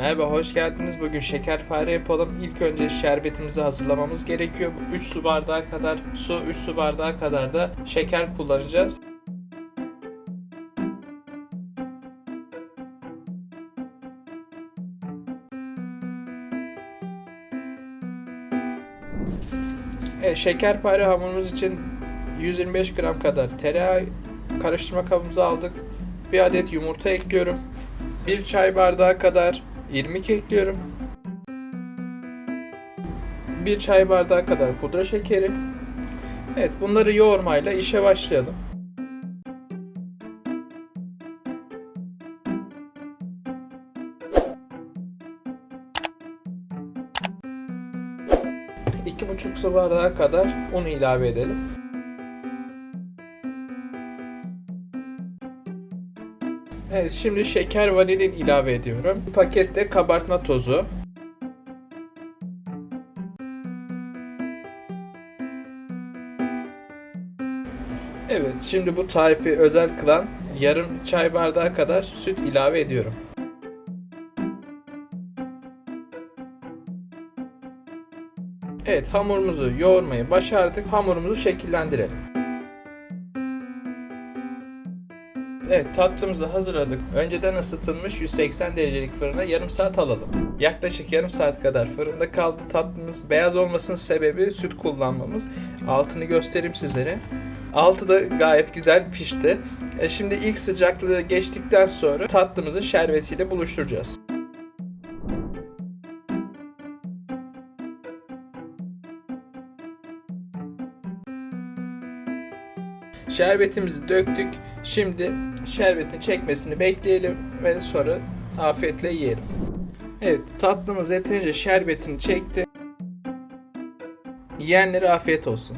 Merhaba, hoş geldiniz. Bugün şekerpare yapalım. İlk önce şerbetimizi hazırlamamız gerekiyor. 3 su bardağı kadar su, 3 su bardağı kadar da şeker kullanacağız. Evet, şekerpare hamurumuz için 125 gram kadar tereyağı karıştırma kabımıza aldık. Bir adet yumurta ekliyorum. Bir çay bardağı kadar irmik ekliyorum. Bir çay bardağı kadar pudra şekeri. Evet bunları yoğurmayla işe başlayalım. İki buçuk su bardağı kadar un ilave edelim. Evet şimdi şeker vanilin ilave ediyorum. Bir pakette kabartma tozu. Evet şimdi bu tarifi özel kılan yarım çay bardağı kadar süt ilave ediyorum. Evet hamurumuzu yoğurmayı başardık. Hamurumuzu şekillendirelim. Evet tatlımızı hazırladık. Önceden ısıtılmış 180 derecelik fırına yarım saat alalım. Yaklaşık yarım saat kadar fırında kaldı tatlımız. Beyaz olmasının sebebi süt kullanmamız. Altını göstereyim sizlere. Altı da gayet güzel pişti. E şimdi ilk sıcaklığı geçtikten sonra tatlımızı şerbetiyle buluşturacağız. Şerbetimizi döktük. Şimdi şerbetin çekmesini bekleyelim ve sonra afiyetle yiyelim. Evet tatlımız yeterince şerbetini çekti. Yiyenlere afiyet olsun.